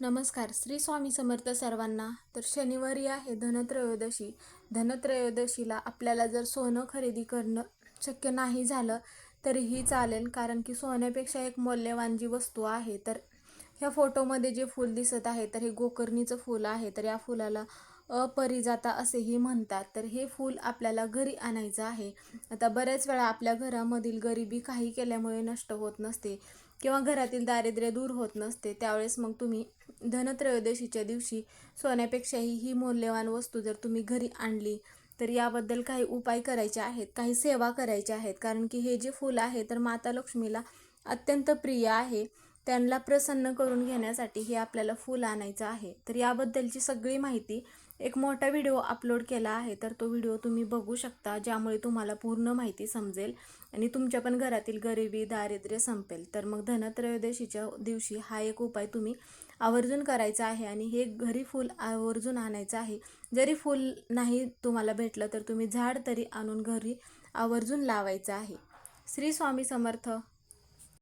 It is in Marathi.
नमस्कार. श्री स्वामी समर्थ सर्वांना तर शनिवारी आहे धनत्रयोदशी. धनत्रयोदशीला आपल्याला जर सोनं खरेदी करणं शक्य नाही झालं तरीही चालेल कारण की सोन्यापेक्षा एक मौल्यवान जी वस्तू आहे तर ह्या फोटोमध्ये जे फूल दिसत आहे तर हे गोकर्णीचं फूल आहे तर या फुलाला अपरिजाता असेही म्हणतात. तर हे फूल आपल्याला घरी आणायचं आहे. आता बऱ्याच वेळा आपल्या घरामधील गरिबी काही केल्यामुळे नष्ट होत नसते किंवा घरातील दारिद्र्य दूर होत नसते. त्यावेळेस मग तुम्ही धनत्रयोदशीच्या दिवशी सोन्यापेक्षाही ही मौल्यवान वस्तू जर तुम्ही घरी आणली तर याबद्दल काही उपाय करायचे आहेत काही सेवा करायच्या आहेत. कारण की हे जे फूल आहे तर माता लक्ष्मीला अत्यंत प्रिय आहे. त्यांना प्रसन्न करून घेण्यासाठी हे आपल्याला फूल आणायचं आहे. तर याबद्दलची सगळी माहिती एक मोठा व्हिडिओ अपलोड केला आहे तर तो व्हिडिओ तुम्ही बघू शकता ज्यामुळे तुम्हाला पूर्ण माहिती समजेल आणि तुमच्या पण घरातील गरिबी दारिद्र्य संपेल. तर मग धनत्रयोदशीच्या दिवशी हा एक उपाय तुम्ही आवर्जून करायचं आहे आणि हे घरी फूल आवर्जून आणायचं आहे. जरी फूल नाही तुम्हाला भेटलं तर तुम्ही झाड तरी आणून घरी आवर्जून लावायचं आहे. श्री स्वामी समर्थ.